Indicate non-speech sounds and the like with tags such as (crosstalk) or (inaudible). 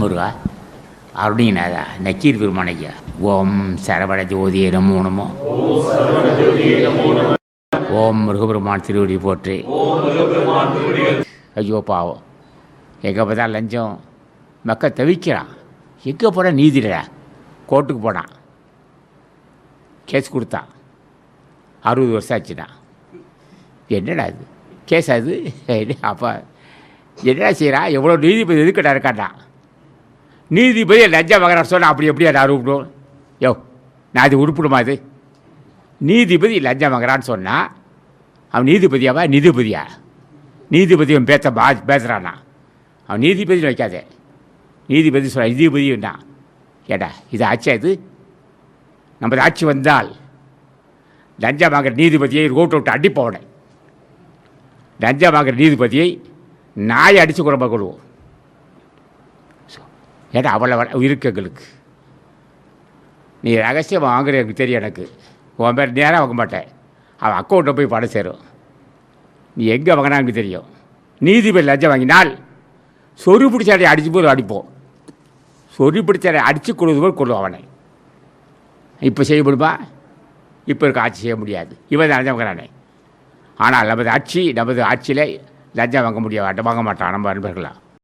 முருகா அருணிநாதா நக்கீர் பெருமானையா ஓம் சரவண ஜோதியே நமோ நமோ ஓம் முருகபெருமான் திருவடி போற்றி. ஐயோ பாவம். எங்கே பார்த்தா லஞ்சம். மக்கள் தவிக்கிறான். எங்கே போனால் நீதிடா கோர்ட்டுக்கு போனான். கேஸ் கொடுத்தான். அறுபது வருஷம் ஆச்சுண்ணா என்னடா இது? கேஸ் அது? (laughs) அப்போ என்னடா செய்கிறான் எவ்வளோ நீதிபதி எதுக்கடா இருக்காட்டான் நீதிபதி லஞ்சம் வாங்குறான்னு சொன்னால் அப்படி எப்படியா நான் உருப்பிடும் யோ நான் அது உருப்பிடுமா அது நீதிபதி லஞ்சம் மகரான்னு சொன்னால் அவன் நீதிபதியாவா? நீதிபதியா? நீதிபதி அவன் பேச பா பேசுகிறானா அவன் நீதிபதி வைக்காதே. நீதிபதி சொல்ல நீதிபதி ஏடா இது ஆட்சியா இது? நமது ஆட்சி வந்தால் லஞ்சம் வாங்குற நீதிபதியை ரோட்டை விட்டு அடிப்பவனை. லஞ்சம் வாங்குற நீதிபதியை நாயை அடித்து குழம்ப கொள்வோம். ஏடா அவ்வளோ இருக்கு எங்களுக்கு. நீ ரகசியம் வாங்குற எனக்கு தெரியும் எனக்கு. உன் பேர் நேராக வாங்க மாட்டேன். அவன் அக்கௌண்ட்டை போய் பணம் சேரும். நீ எங்கே வாங்கினாங்க தெரியும். நீதிபதி லஞ்சம் வாங்கினால் சொறி பிடிச்சாடை அடிச்சு போது அடிப்போம். சொறி பிடிச்சாடை அடித்து கொடுவது போல் கொள்ளும் அவனை. இப்போ செய்ய முடியுமா? இப்போ இருக்க ஆட்சி செய்ய முடியாது. இவன் தான் லஞ்சம் வாங்குறானே. ஆனால் நமது ஆட்சி நமது ஆட்சியில் லஞ்சம் வாங்க முடியாது வாங்க மாட்டான் நம்ம அன்பர்களாக